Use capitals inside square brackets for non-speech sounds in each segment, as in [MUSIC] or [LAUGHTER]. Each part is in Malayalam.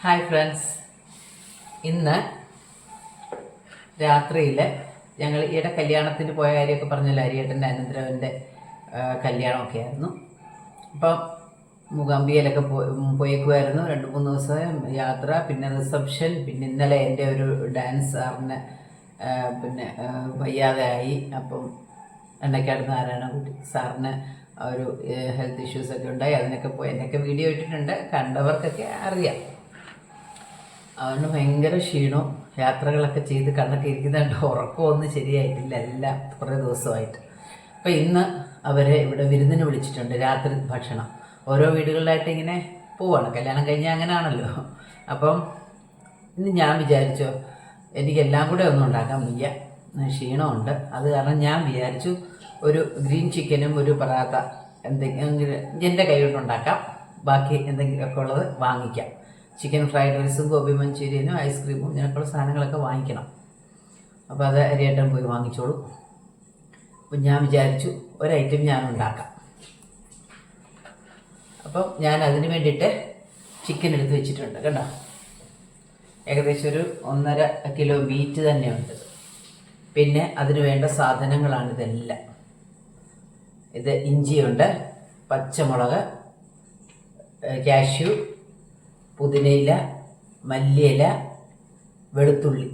ഹായ് ഫ്രണ്ട്സ് ഇന്ന് രാത്രിയിൽ ഞങ്ങൾ ഈയിടെ കല്യാണത്തിന് പോയ കാര്യമൊക്കെ പറഞ്ഞല്ലോ അരിയേട്ടന്റെ അനന്തരവന്റെ കല്യാണമൊക്കെ ആയിരുന്നു അപ്പം മൂകാംബികയിലൊക്കെ പോയി പോയേക്കുമായിരുന്നു രണ്ട് മൂന്ന് ദിവസം യാത്ര പിന്നെ റിസപ്ഷൻ പിന്നെ ഇന്നലെ എന്റെ ഒരു ഡാൻസ് സാറിന് പിന്നെ വയ്യാതെ ആയി. അപ്പം എണ്ണയ്ക്കാട് നാരായണൻകുട്ടി സാറിന് ഒരു ഹെൽത്ത് ഇഷ്യൂസൊക്കെ ഉണ്ടായി. അതിനൊക്കെ പോയി. എന്നൊക്കെ വീഡിയോ ഇട്ടിട്ടുണ്ട്. കണ്ടവർക്കൊക്കെ അറിയാം. അവന് ഭയങ്കര ക്ഷീണവും യാത്രകളൊക്കെ ചെയ്ത് കണ്ണൊക്കെ ഉറക്കം ഉറക്കമൊന്നും ശരിയായിട്ടില്ല. എല്ലാം കുറേ ദിവസമായിട്ട്. അപ്പോൾ ഇന്ന് അവരെ ഇവിടെ വിരുന്നിന് വിളിച്ചിട്ടുണ്ട്. രാത്രി ഭക്ഷണം. ഓരോ വീടുകളിലായിട്ട് ഇങ്ങനെ പോവാണ്. കല്യാണം കഴിഞ്ഞാൽ അങ്ങനെയാണല്ലോ അപ്പം ഇന്ന് ഞാൻ വിചാരിച്ചോ എനിക്കെല്ലാം കൂടെ ഒന്നും ഉണ്ടാക്കാൻ വയ്യ. ക്ഷീണമുണ്ട്. അത് കാരണം ഞാൻ വിചാരിച്ചു ഒരു ഗ്രീൻ ചിക്കനും ഒരു പറാത്ത എന്തെങ്കിലും എന്റെ കൈ കൊണ്ടുണ്ടാക്കാം ബാക്കി എന്തെങ്കിലുമൊക്കെ ഉള്ളത് വാങ്ങിക്കാം. ചിക്കൻ ഫ്രൈഡ് റൈസും ഗോബി മഞ്ചൂരിയനും ഐസ്ക്രീമും ഇതിനൊക്കെയുള്ള സാധനങ്ങളൊക്കെ വാങ്ങിക്കണം. അപ്പോൾ അത് അരിയേട്ടൻ പോയി വാങ്ങിച്ചോളൂ. അപ്പം ഞാൻ വിചാരിച്ചു ഒരു ഐറ്റം ഞാൻ ഉണ്ടാക്കാം. അപ്പം ഞാൻ അതിന് വേണ്ടിയിട്ട് ചിക്കൻ എടുത്ത് വെച്ചിട്ടുണ്ട് കേട്ടോ ഏകദേശം ഒരു ഒന്നര കിലോ മീറ്റ് തന്നെയുണ്ട്. പിന്നെ അതിന് വേണ്ട സാധനങ്ങളാണ് ഇതെല്ലാം. ഇത് ഇഞ്ചിയുണ്ട് പച്ചമുളക് കാഷ്യൂ പുതിനയില മല്ലിയില വെളുത്തുള്ളി.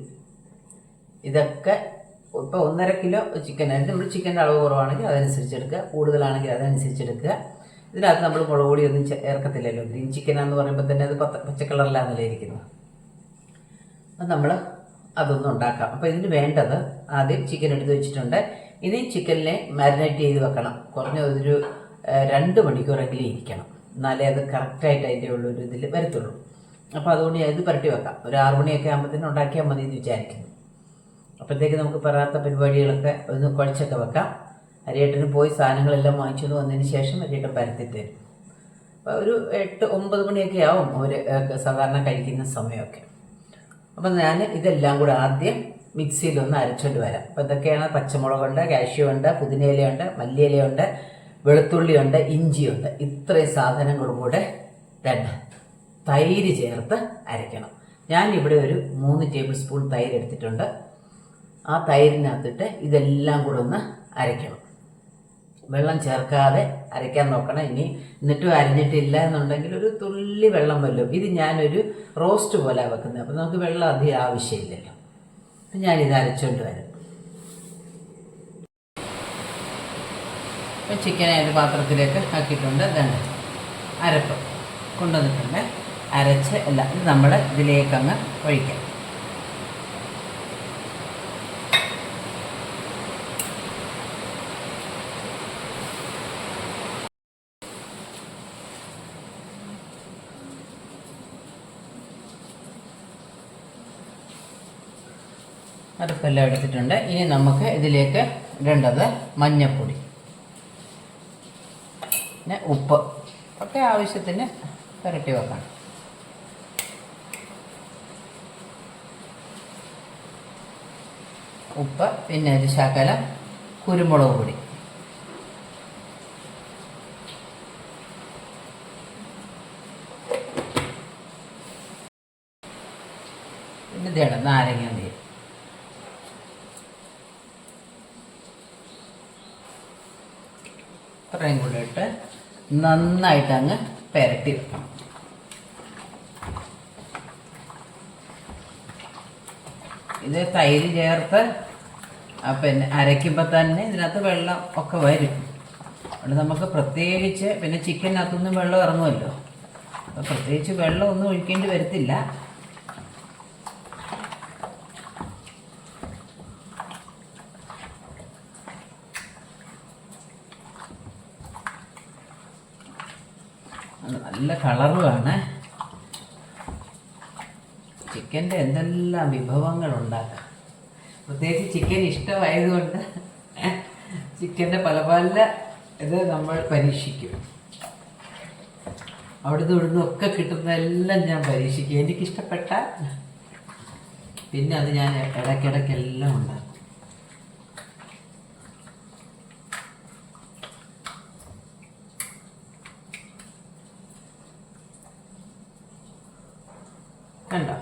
ഇതൊക്കെ ഇപ്പോൾ ഒന്നര കിലോ ചിക്കൻ ആയിരുന്നു നമ്മൾ ചിക്കന്റെ അളവ് കുറവാണെങ്കിൽ അതനുസരിച്ച് എടുക്കുക. കൂടുതലാണെങ്കിൽ അതനുസരിച്ച് എടുക്കുക. ഇതിനകത്ത് നമ്മൾ മുളക് പൊടി ഒന്നും ചേർക്കത്തില്ലല്ലോ. ഗ്രീൻ ചിക്കൻ എന്ന് പറയുമ്പോൾ തന്നെ അത് പച്ച കളറിലാണല്ലോ ഇരിക്കുന്നത്. അപ്പം നമ്മൾ അതൊന്നും ഉണ്ടാക്കാം. അപ്പോൾ ഇതിന് വേണ്ടത് ആദ്യം ചിക്കൻ എടുത്ത് വെച്ചിട്ടുണ്ട്. ഇനി ചിക്കനിനെ മാരിനേറ്റ് ചെയ്ത് വെക്കണം. കുറഞ്ഞ ഒരു രണ്ട് മണിക്കൂറെങ്കിലും ഇരിക്കണം. എന്നാലേ അത് കറക്റ്റായിട്ട് അതിന്റെ ഉള്ളൊരു ഇതിൽ വരത്തുള്ളൂ. അപ്പോൾ അതുകൊണ്ട് ഞാൻ ഇത് പുരട്ടി വെക്കാം. ഒരു ആറ് മണിയൊക്കെ ആകുമ്പോഴത്തേനും ഉണ്ടാക്കിയാൽ മതി എന്ന് വിചാരിക്കുന്നു. അപ്പോഴത്തേക്ക് നമുക്ക് പറയാത്ത പരിപാടികളൊക്കെ ഒന്ന് കുഴച്ചൊക്കെ വെക്കാം. അരിയേട്ടന് പോയി സാധനങ്ങളെല്ലാം വാങ്ങിച്ചുകൊണ്ട് വന്നതിന് ശേഷം അരിയേട്ടൻ പരത്തി തരും. അപ്പോൾ ഒരു എട്ട് ഒമ്പത് മണിയൊക്കെ ആവും അവർ സാധാരണ കഴിക്കുന്ന സമയമൊക്കെ. അപ്പം ഞാൻ ഇതെല്ലാം കൂടെ ആദ്യം മിക്സിയിലൊന്ന് അരച്ചുകൊണ്ട് വരാം. അപ്പോൾ ഇതൊക്കെയാണ് പച്ചമുളകുണ്ട് കാഷ്യൂ ഉണ്ട് പുതിനയിലയുണ്ട് മല്ലിയിലയുണ്ട് വെളുത്തുള്ളിയുണ്ട് ഇഞ്ചിയുണ്ട് ഇത്രയും സാധനങ്ങളും കൂടെ രണ്ട്. തൈര് ചേർത്ത് അരയ്ക്കണം. ഞാനിവിടെ ഒരു മൂന്ന് ടേബിൾ സ്പൂൺ തൈര് എടുത്തിട്ടുണ്ട്. ആ തൈരിനകത്തിട്ട് ഇതെല്ലാം കൂടെ ഒന്ന് അരയ്ക്കണം. വെള്ളം ചേർക്കാതെ അരയ്ക്കാൻ നോക്കണം. ഇനി എന്നിട്ടും അരിഞ്ഞിട്ടില്ല എന്നുണ്ടെങ്കിൽ ഒരു തുള്ളി വെള്ളം വല്ലതും ഇത് ഞാനൊരു റോസ്റ്റ് പോലെ വെക്കുന്നത്. അപ്പം നമുക്ക് വെള്ളം അധികം ആവശ്യമില്ലല്ലോ. അപ്പം ഞാനിത് അരച്ചുകൊണ്ട് വരാം. അപ്പം ചിക്കൻ ഏത് പാത്രത്തിലേക്ക് ആക്കിയിട്ടുണ്ട്. ഇതുണ്ട് അരപ്പ് കൊണ്ടുവന്നിട്ടുണ്ട്. അരച്ച് അല്ല ഇത് നമ്മൾ ഇതിലേക്ക് അങ്ങ് ഒഴിക്കാം. അരപ്പെല്ലാം എടുത്തിട്ടുണ്ട്. ഇനി നമുക്ക് ഇതിലേക്ക് ഇടേണ്ടത് മഞ്ഞൾപ്പൊടി ഉപ്പ്. ഒക്കെ ആവശ്യത്തിന് പുരട്ടി വെക്കണം. ഉപ്പ് പിന്നെ ഒരു ശകലം കുരുമുളക് പൊടി. പിന്നെ നാരങ്ങ നീര്. ഇത്രയും കൂടെ ഇട്ട് നന്നായിട്ട് അങ്ങ് പെരട്ടി വെക്കണം. ഇത് തൈര് ചേർത്ത് പിന്നെ അരയ്ക്കുമ്പോൾ തന്നെ ഇതിനകത്ത് വെള്ളം ഒക്കെ വരും. അതുകൊണ്ട് നമുക്ക് പ്രത്യേകിച്ച് പിന്നെ ചിക്കനകത്തൊന്നും വെള്ളം ഇറങ്ങുമല്ലോ. അപ്പോൾ പ്രത്യേകിച്ച് വെള്ളം ഒന്നും ഒഴിക്കേണ്ടി വരത്തില്ല അത് നല്ല കളറുമാണ്. ചിക്കന്റെ എന്തെല്ലാം വിഭവങ്ങൾ ഉണ്ടാക്കാം പ്രത്യേകിച്ച് ചിക്കൻ ഇഷ്ടമായതുകൊണ്ട് ചിക്കന്റെ പല പല ഇത് നമ്മൾ പരീക്ഷിക്കും. അവിടുന്ന് ഇവിടുന്ന് ഒക്കെ കിട്ടുന്നതെല്ലാം ഞാൻ പരീക്ഷിക്കും. എനിക്കിഷ്ടപ്പെട്ട പിന്നെ അത് ഞാൻ ഇടയ്ക്കിടയ്ക്കെല്ലാം ഉണ്ടാക്കും കണ്ടോ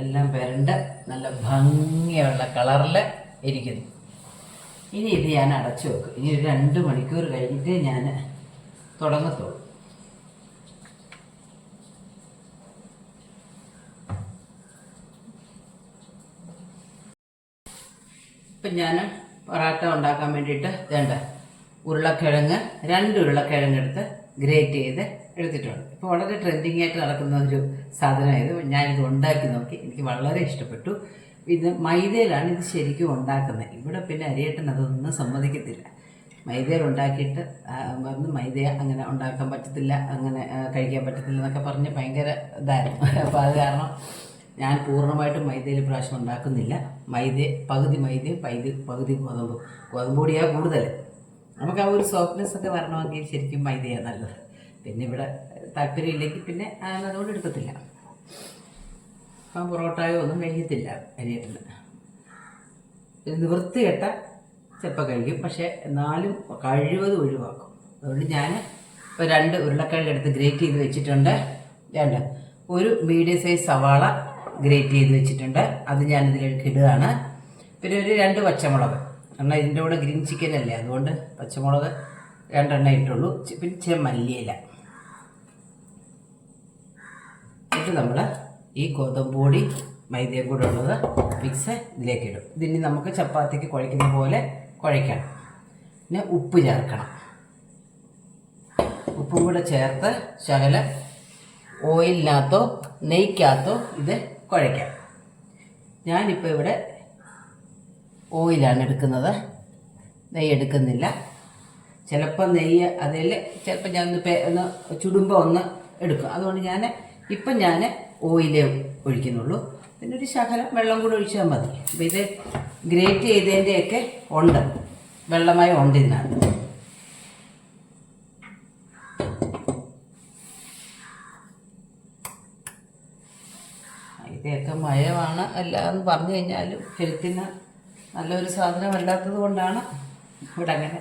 എല്ലാം പെരണ്ട് നല്ല ഭംഗിയുള്ള കളറിൽ ഇരിക്കുന്നു. ഇനി ഇത് ഞാൻ അടച്ചു വെക്കും. ഇനി ഒരു രണ്ട് മണിക്കൂർ കഴിഞ്ഞിട്ട് ഞാൻ തുടങ്ങത്തുള്ളൂ. ഇപ്പം ഞാൻ പൊറാട്ട ഉണ്ടാക്കാൻ വേണ്ടിയിട്ട് വേണ്ട ഉരുളക്കിഴങ്ങ് രണ്ട് ഉരുളക്കിഴങ്ങ് എടുത്ത് ഗ്രേറ്റ് ചെയ്ത് എടുത്തിട്ടുണ്ട്. ഇപ്പോൾ വളരെ ട്രെൻഡിങ് ആയിട്ട് നടക്കുന്ന ഒരു സാധനമായത് ഞാനിത് ഉണ്ടാക്കി നോക്കി. എനിക്ക് വളരെ ഇഷ്ടപ്പെട്ടു. ഇത് മൈദയിലാണ് ഇത് ശരിക്കും ഉണ്ടാക്കുന്നത്. ഇവിടെ പിന്നെ അരിയേട്ടൻ അതൊന്നും സമ്മതിക്കത്തില്ല. മൈദയിൽ ഉണ്ടാക്കിയിട്ട് വന്ന് മൈദ അങ്ങനെ ഉണ്ടാക്കാൻ പറ്റത്തില്ല അങ്ങനെ കഴിക്കാൻ പറ്റത്തില്ല എന്നൊക്കെ പറഞ്ഞ് ഭയങ്കര ഇതായിരുന്നു. [LAUGHS] അപ്പോൾ അത് കാരണം ഞാൻ പൂർണമായിട്ടും മൈദയിൽ പ്രാവശ്യം ഉണ്ടാക്കുന്നില്ല. മൈദ പകുതി മൈദ പൈതി പകുതി ഗോതമ്പ്. ഗോതമ്പ് പൊടിയാണ് കൂടുതൽ നമുക്ക് ആ ഒരു സോഫ്റ്റ്നെസ് ഒക്കെ വരണമെങ്കിൽ ശരിക്കും മൈദയാണ് നല്ലത്. പിന്നെ ഇവിടെ താല്പര്യം ഇല്ലെങ്കിൽ പിന്നെ അതുകൊണ്ട് എടുക്കത്തില്ല. അപ്പം പൊറോട്ടയോ ഒന്നും കഴിക്കത്തില്ല ഇത് നിവൃത്തികെട്ട ചിലപ്പോൾ കഴിക്കും. പക്ഷേ എന്നാലും കഴിവതും ഒഴിവാക്കും. അതുകൊണ്ട് ഞാൻ രണ്ട് ഉരുളക്കിഴങ്ങ് എടുത്ത് ഗ്രേറ്റ് ചെയ്ത് വെച്ചിട്ടുണ്ട്. രണ്ട് ഒരു മീഡിയം സൈസ് സവാള ഗ്രേറ്റ് ചെയ്ത് വെച്ചിട്ടുണ്ട്. അത് ഞാൻ ഇതിലേക്ക് ഇടുകയാണ്. പിന്നെ ഒരു രണ്ട് പച്ചമുളക്. കാരണം ഇതിന്റെ കൂടെ ഗ്രീൻ ചിക്കൻ അല്ലേ? അതുകൊണ്ട് പച്ചമുളക് രണ്ടെണ്ണം ഇട്ടുള്ളൂ. പിന്നെ ചില മല്ലിയില. എന്നിട്ട് നമ്മൾ ഈ ഗോതമ്പ് പൊടി മൈദ കൂടെ ഉള്ളത് മിക്സ് ഇതിലേക്ക് ഇടും ഇതിന് നമുക്ക് ചപ്പാത്തിക്ക് കുഴയ്ക്കുന്ന പോലെ കുഴയ്ക്കണം പിന്നെ ഉപ്പ് ചേർക്കണം. ഉപ്പും കൂടെ ചേർത്ത് ശകലം ഓയിലിനകത്തോ നെയ്ക്കകത്തോ ഇത് കുഴയ്ക്കാം. ഞാനിപ്പോൾ ഇവിടെ ഓയിലാണ് എടുക്കുന്നത്. നെയ്യ് എടുക്കുന്നില്ല. ചിലപ്പോൾ നെയ്യ് അതിൽ ചിലപ്പോൾ ഞാൻ ഒന്ന് ഒന്ന് ചുടുമ്പോൾ ഒന്ന് എടുക്കും. അതുകൊണ്ട് ഞാൻ ഇപ്പം ഞാൻ ഓയിലേ ഒഴിക്കുന്നുള്ളൂ. പിന്നെ ഒരു ശകലം വെള്ളം കൂടെ ഒഴിച്ചാൽ മതി. അപ്പോൾ ഇത് ഗ്രേറ്റ് ചെയ്തതിന്റെയൊക്കെ ഉണ്ട് വെള്ളമായി ഉണ്ട് ഇതിനകത്ത്. ഇതൊക്കെ മയമാണ്. എല്ലാം പറഞ്ഞു കഴിഞ്ഞാലും ഹെൽത്തിന് നല്ലൊരു സാധനമല്ലാത്തത് കൊണ്ടാണ് ഇവിടെ അങ്ങനെ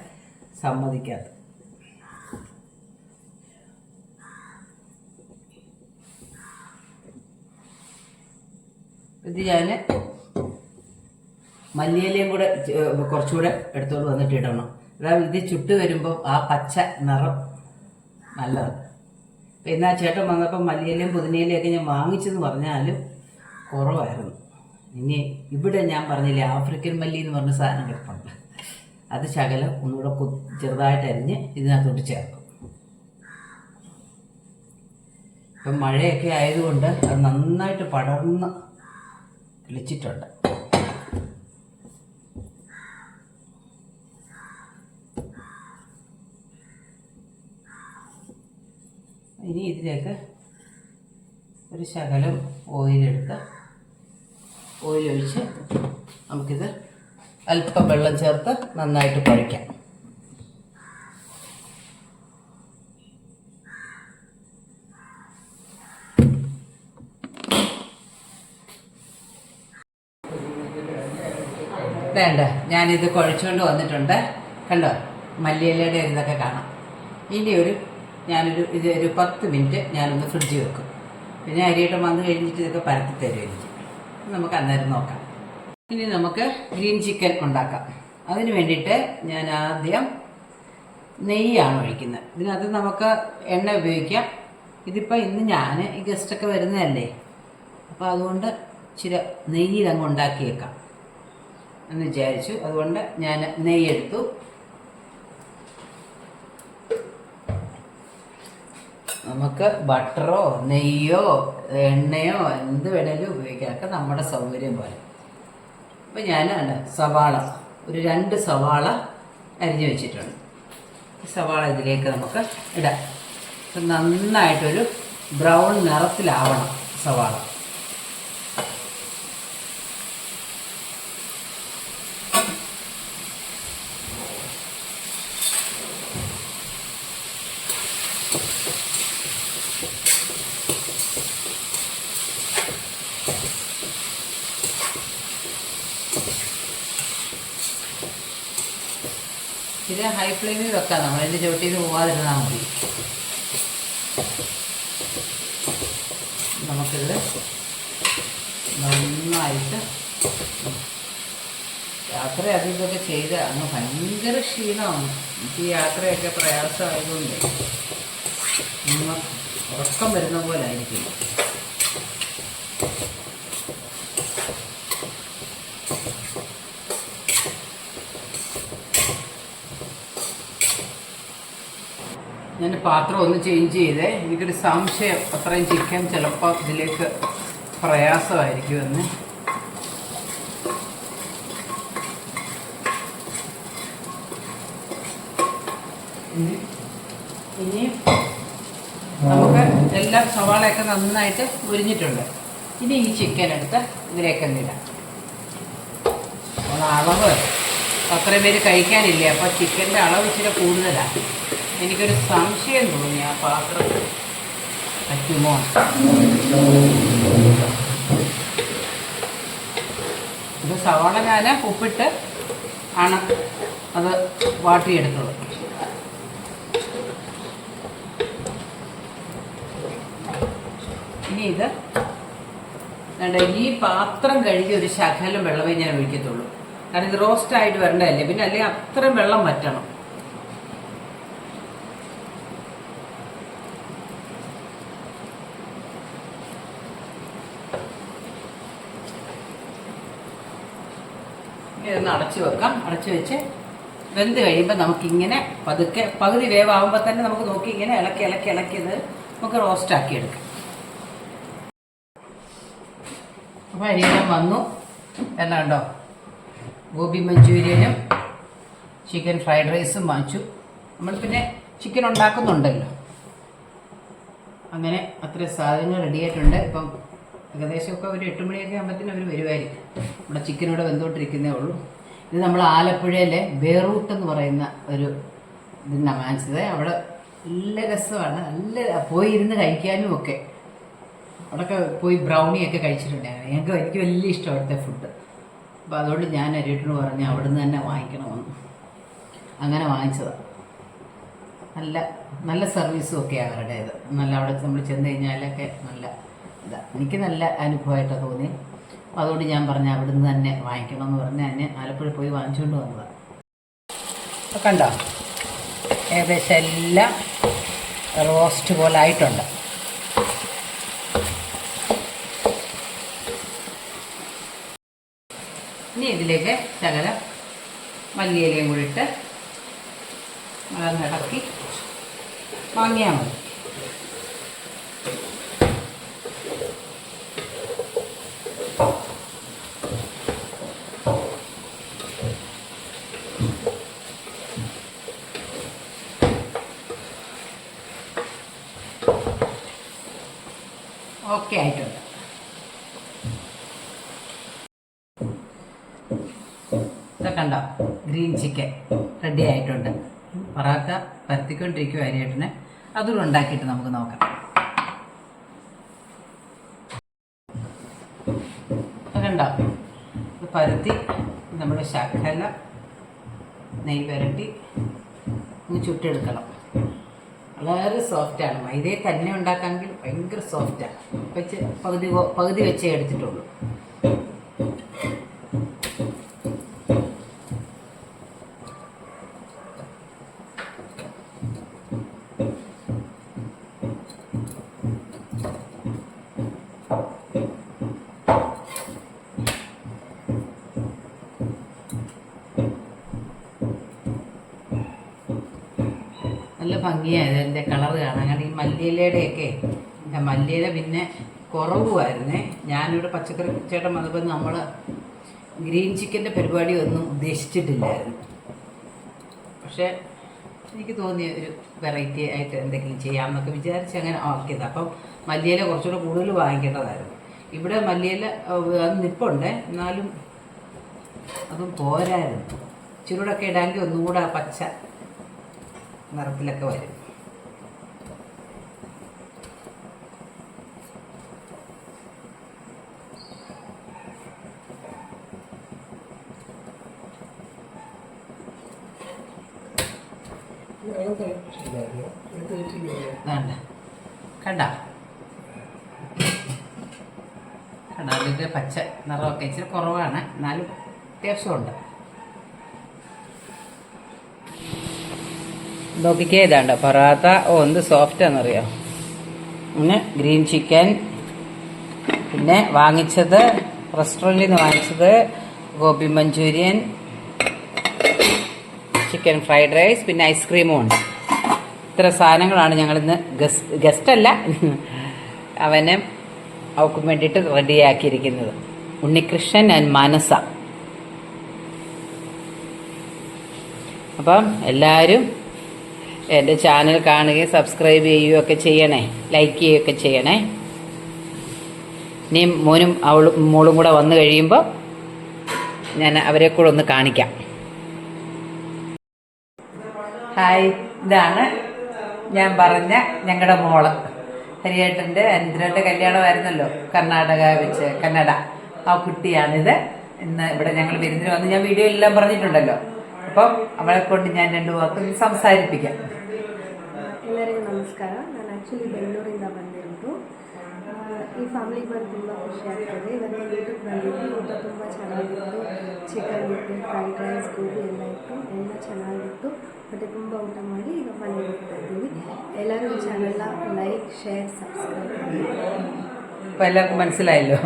സമ്മതിക്കാത്തത്. ഇത് ഞാൻ മല്ലിയിലയും കൂടെ കുറച്ചുകൂടെ എടുത്തോണ്ട് വന്നിട്ട് ഇടണം. അതായത് ഇത് ചുട്ട് വരുമ്പോൾ ആ പച്ച നിറം നല്ലതാണ്. പിന്നെ ആ ചേട്ടൻ വന്നപ്പോൾ മല്ലിയിലയും പുതിനയിലയും ഒക്കെ ഞാൻ വാങ്ങിച്ചെന്ന് പറഞ്ഞാലും കുറവായിരുന്നു. ഇനി ഇവിടെ ഞാൻ പറഞ്ഞില്ലേ ആഫ്രിക്കൻ മല്ലി എന്ന് പറഞ്ഞ സാധനം കിടപ്പുണ്ട്. അത് ശകലം ഒന്നുകൂടെ ചെറുതായിട്ട് അരിഞ്ഞ് ഇതിനകത്തോട്ട് ചേർക്കും. ഇപ്പം മഴയൊക്കെ ആയതുകൊണ്ട് അത് നന്നായിട്ട് പടർന്ന് കിളിച്ചിട്ടുണ്ട് ഇനി ഇതിലേക്ക് ഒരു ശകലം ഓയിലെടുത്ത് ഓയിലൊഴിച്ച് നമുക്കിത് അല്പം വെള്ളം ചേർത്ത് നന്നായിട്ട് കുഴയ്ക്കാം. വേണ്ട? ഞാനിത് കുഴച്ചുകൊണ്ട് വന്നിട്ടുണ്ട്. കണ്ടോ? മല്ലിയിലയുടെ ഇതൊക്കെ കാണാം. ഇനി ഒരു ഞാനൊരു ഇത് ഒരു പത്ത് മിനിറ്റ് ഞാനൊന്ന് ഫ്രിഡ്ജിൽ വെക്കും. പിന്നെ അരിയിട്ട് വന്ന് കഴിഞ്ഞിട്ട് ഇതൊക്കെ പരത്തി തരും എനിക്ക് നമുക്ക് അന്നേരം നോക്കാം. ഇനി നമുക്ക് ഗ്രീൻ ചിക്കൻ ഉണ്ടാക്കാം. അതിന് വേണ്ടിയിട്ട് ഞാൻ ആദ്യം നെയ്യാണ് ഒഴിക്കുന്നത്. ഇതിനകത്ത് നമുക്ക് എണ്ണ ഉപയോഗിക്കാം. ഇതിപ്പോൾ ഇന്ന് ഞാൻ ഈ ഗസ്റ്റൊക്കെ വരുന്നതല്ലേ? അപ്പോൾ അതുകൊണ്ട് ഇച്ചിരി നെയ്യിലങ്ങ് ഉണ്ടാക്കിയേക്കാം. എന്ന് വിചാരിച്ചു. അതുകൊണ്ട് ഞാൻ നെയ്യെടുത്തു നമുക്ക് ബട്ടറോ നെയ്യോ എണ്ണയോ എന്ത് വേണേലും ഉപയോഗിക്കാം. നമ്മുടെ സൗകര്യം പോലെ. അപ്പം ഞാനാണ് സവാള. ഒരു രണ്ട് സവാള അരിഞ്ഞു വെച്ചിട്ടുണ്ട്. സവാള ഇതിലേക്ക് നമുക്ക് ഇടാം. നന്നായിട്ടൊരു ബ്രൗൺ നിറത്തിലാവണം സവാള. ഇത് ഹൈ ഫ്ലെയിമിൽ വെക്കാം. നമ്മൾ അതിന്റെ ചുവട്ടിൽ നിന്ന് പോവാതിരുന്നാൽ മതി. നമുക്കിത് നന്നായിട്ട് യാത്ര അധികമൊക്കെ ചെയ്ത്. അങ്ങ് ഭയങ്കര ക്ഷീണമാണ് എനിക്ക് യാത്രയൊക്കെ പ്രയാസമായതുകൊണ്ട്. ഉറക്കം വരുന്ന പോലെ ആയിരിക്കും. ഞാൻ പാത്രം ഒന്ന് ചേഞ്ച് ചെയ്തേ. എനിക്കൊരു സംശയം. അത്രയും ചിക്കൻ ചിലപ്പോൾ ഇതിലേക്ക് പ്രയാസമായിരിക്കുമെന്ന്. ഇനി നമുക്ക് എല്ലാം സവാളയൊക്കെ നന്നായിട്ട് മുരിഞ്ഞിട്ടുണ്ട് ഇനി ഈ ചിക്കൻ എടുത്ത് ഇതിലേക്ക് ഇടാം അളവ്. അത്രയും പേര് കഴിക്കാനില്ലേ? അപ്പോൾ ചിക്കന്റെ അളവ് ഇച്ചിരി കൂടുതലാണ് എനിക്കൊരു സംശയം തോന്നി ആ പാത്രം. പറ്റുമോ? ഇത് സവാള ഞാൻ ഉപ്പിട്ട് ആണ് അത് വാട്ടിയെടുത്തത്. ഇനി ഇത് ഈ പാത്രം കഴുകി ഒരു ശകലം വെള്ളമേ ഞാൻ ഒഴിക്കത്തുള്ളൂ. കാരണം ഇത് റോസ്റ്റ് ആയിട്ട് വരണ്ടല്ലേ പിന്നെ അല്ലെങ്കിൽ അത്രയും വെള്ളം വറ്റണം. ഇതൊന്ന് അടച്ചു വെക്കാം. അടച്ചു വെച്ച് വെന്ത് കഴിയുമ്പോൾ നമുക്കിങ്ങനെ പതുക്കെ പകുതി വേവാകുമ്പോൾ തന്നെ നമുക്ക് നോക്കി ഇങ്ങനെ ഇളക്കി ഇളക്കി ഇളക്കിയത് നമുക്ക് റോസ്റ്റ് ആക്കി എടുക്കാം. അപ്പോൾ അരിയെല്ലാം വന്നു. എല്ലാം ഉണ്ടോ? ഗോബി മഞ്ചൂരിയനും ചിക്കൻ ഫ്രൈഡ് റൈസും വാങ്ങിച്ചു. നമ്മൾ പിന്നെ ചിക്കൻ ഉണ്ടാക്കുന്നുണ്ടല്ലോ. അങ്ങനെ അത്ര സാധനങ്ങൾ റെഡിയായിട്ടുണ്ട് ഇപ്പം ഏകദേശമൊക്കെ ഒരു എട്ട് മണിയൊക്കെ ആകുമ്പോഴത്തേനും അവർ വരുമായിരിക്കും നമ്മുടെ ചിക്കൻ ഇവിടെ വെന്തുകൊണ്ടിരിക്കുന്നേ ഉള്ളൂ. ഇത് നമ്മൾ ആലപ്പുഴയിലെ ബേറൂട്ട് എന്ന് പറയുന്ന ഒരു ഇതിനാണ് വാങ്ങിച്ചത്. അവിടെ നല്ല രസമാണ്. നല്ല പോയി ഇരുന്ന് കഴിക്കാനും ഒക്കെ. അവിടെയൊക്കെ പോയി ബ്രൗണിയൊക്കെ കഴിച്ചിട്ടുണ്ടായിരുന്നു. ഞങ്ങൾക്ക് എനിക്ക് വലിയ ഇഷ്ടം അവിടുത്തെ ഫുഡ് അപ്പോൾ അതുകൊണ്ട് ഞാൻ അരിട്ടിന് പറഞ്ഞ് അവിടുന്ന് തന്നെ വാങ്ങിക്കണമെന്ന്. അങ്ങനെ വാങ്ങിച്ചതാണ് നല്ല നല്ല സർവീസും ഒക്കെയാണ് അവരുടേത്. നല്ല അവിടെ നമ്മൾ ചെന്ന് കഴിഞ്ഞാലൊക്കെ നല്ല ഇതാണ് എനിക്ക് നല്ല അനുഭവമായിട്ടാണ് തോന്നി അതുകൊണ്ട് ഞാൻ പറഞ്ഞ അവിടുന്ന് തന്നെ വാങ്ങിക്കണം എന്ന് പറഞ്ഞ് എന്നെ ആലപ്പുഴ പോയി വാങ്ങിച്ചുകൊണ്ട് വന്നതാണ് അപ്പോൾ കണ്ടോ? ഏകദേശം എല്ലാം റോസ്റ്റ് പോലെ ആയിട്ടുണ്ട്. ഇനി ഇതിലേക്ക് ശകലം മല്ലിയിലയും കൂടി ഇട്ട് ഇളക്കി വാങ്ങിയാൽ മതി. ഓക്കെ ആയിട്ടുണ്ട്. കണ്ടോ? ഗ്രീൻ ചിക്കൻ റെഡി ആയിട്ടുണ്ട്. പറക്ക പരത്തിക്കൊണ്ടിരിക്കും അരിയേട്ടനെ. അതുകൂടെ ഉണ്ടാക്കിയിട്ട് നമുക്ക് നോക്കാം ഇതൊക്കെ കണ്ടോ ഇത് പരത്തി നമ്മുടെ ശകല നെയ് വരട്ടി ഒന്ന് ചുട്ടെടുക്കണം. വളരെ സോഫ്റ്റാണ് മൈദയിൽ തന്നെ ഉണ്ടാക്കാമെങ്കിൽ ഭയങ്കര സോഫ്റ്റാണ് വെച്ച് പകുതി പകുതി വെച്ചേ എടുത്തിട്ടുള്ളൂ. നല്ല ഭംഗിയായത് എന്റെ കളർ കാണാൻ. കാരണം ഈ മല്ലിയിലയുടെയൊക്കെ മല്ലിയില പിന്നെ കുറവുമായിരുന്നേ. ഞാനിവിടെ പച്ചക്കറി ചേട്ടൻ വന്നപ്പോൾ നമ്മൾ ഗ്രീൻ ചിക്കന്റെ പരിപാടി ഒന്നും ഉദ്ദേശിച്ചിട്ടില്ലായിരുന്നു. പക്ഷേ എനിക്ക് തോന്നിയ ഒരു വെറൈറ്റി ആയിട്ട് എന്തെങ്കിലും ചെയ്യാമെന്നൊക്കെ വിചാരിച്ച് അങ്ങനെ ആക്കിയത്. അപ്പം മല്ലിയില കുറച്ചുകൂടെ കൂടുതൽ വാങ്ങിക്കേണ്ടതായിരുന്നു. ഇവിടെ മല്ലിയില അത് നിപ്പുണ്ട്. എന്നാലും അതും പോരായിരുന്നു. ഇച്ചിരൂടെ ഇടാമെങ്കിൽ ഒന്നുകൂടെ ആ പച്ച നിറത്തിലൊക്കെ വരും. കണ്ട? കടലിന്റെ പച്ച നിറമൊക്കെ ഇച്ചിരി കുറവാണ്. എന്നാലും അത്യാവശ്യമുണ്ട്. നോക്കിക്കേ ഇതാണ്ട് പറാത്ത ഓ എന്ത് സോഫ്റ്റ് ആണെന്നറിയോ? പിന്നെ ഗ്രീൻ ചിക്കൻ പിന്നെ വാങ്ങിച്ചത് റെസ്റ്റോറന്റിൽ നിന്ന് വാങ്ങിച്ചത് gobi manchurian chicken fried rice പിന്നെ ഐസ്ക്രീമും ഉണ്ട്. ഇത്ര സാധനങ്ങളാണ് ഞങ്ങളിന്ന് ഗസ്റ്റ് ഗസ്റ്റല്ല അവനെ അവന് അവൾക്ക് വേണ്ടിയിട്ട് റെഡിയാക്കിയിരിക്കുന്നത്. ഉണ്ണികൃഷ്ണൻ ആൻഡ് മാനസ. അപ്പം എല്ലാവരും എന്റെ ചാനൽ കാണുകയും സബ്സ്ക്രൈബ് ചെയ്യുകയൊക്കെ ചെയ്യണേ. ലൈക്ക് ചെയ്യുകയൊക്കെ ചെയ്യണേ. ഇനിയും മോനും അവളും മോളും കൂടെ വന്നു കഴിയുമ്പോൾ ഞാൻ അവരെ കൂടെ ഒന്ന് കാണിക്കാം. ഹായ് ഇതാണ് ഞാൻ പറഞ്ഞ ഞങ്ങളുടെ മോൾ. ഹരിയേട്ടന്റെ അനന്തരേട്ടന്റെ കല്യാണമായിരുന്നല്ലോ കർണാടക വെച്ച് കന്നഡ. ആ കുട്ടിയാണിത്. ഇന്ന് ഇവിടെ ഞങ്ങൾ വിരുന്നിന് വന്ന് ഞാൻ വീഡിയോ എല്ലാം പറഞ്ഞിട്ടുണ്ടല്ലോ. അപ്പം അവളെ കൊണ്ട് ഞാൻ രണ്ടു വാക്ക് സംസാരിപ്പിക്കാം. ನಮಸ್ಕಾರ ನಾನು ಆ್ಯಕ್ಚುಲಿ ಬೆಂಗಳೂರಿಂದ ಬಂದಿರೋದು ಆ, ಈ ಫ್ಯಾಮಿಲಿಗೆ ಬಂದು ತುಂಬ ಖುಷಿ ಆಗ್ತದೆ ಇವತ್ತು ಊಟಕ್ಕೆ ಬಂದಿದ್ವಿ ಊಟ ತುಂಬ ಚೆನ್ನಾಗಿತ್ತು ಚಿಕನ್ ಇತ್ತು ಫ್ರೈಡ್ ರೈಸ್ ಗೋಬಿ ಎಲ್ಲ ಇತ್ತು ಎಲ್ಲ ಚೆನ್ನಾಗಿತ್ತು ಮತ್ತು ತುಂಬ ಊಟ ಮಾಡಿ ಈಗ ಮನೆಗೆ ಹೋಗ್ತಾ ಇದ್ದೀವಿ ಎಲ್ಲರೂ ಈ ಚಾನೆಲ್ನ ಲೈಕ್ ಶೇರ್ ಸಬ್ಸ್ಕ್ರೈಬ್ ಮಾಡಿ അപ്പോൾ എല്ലാവർക്കും മനസ്സിലായല്ലോ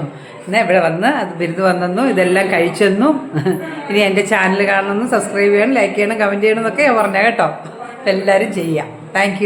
എന്നാൽ ഇവിടെ വന്ന് അത് ബിരുദ് വന്നെന്നും ഇതെല്ലാം കഴിച്ചെന്നും ഇനി എൻ്റെ ചാനൽ കാണണമെന്നും സബ്സ്ക്രൈബ് ചെയ്യണം ലൈക്ക് ചെയ്യണം കമൻറ്റ് ചെയ്യണം എന്നൊക്കെ ഞാൻ പറഞ്ഞ കേട്ടോ അപ്പോൾ എല്ലാവരും ചെയ്യാം താങ്ക്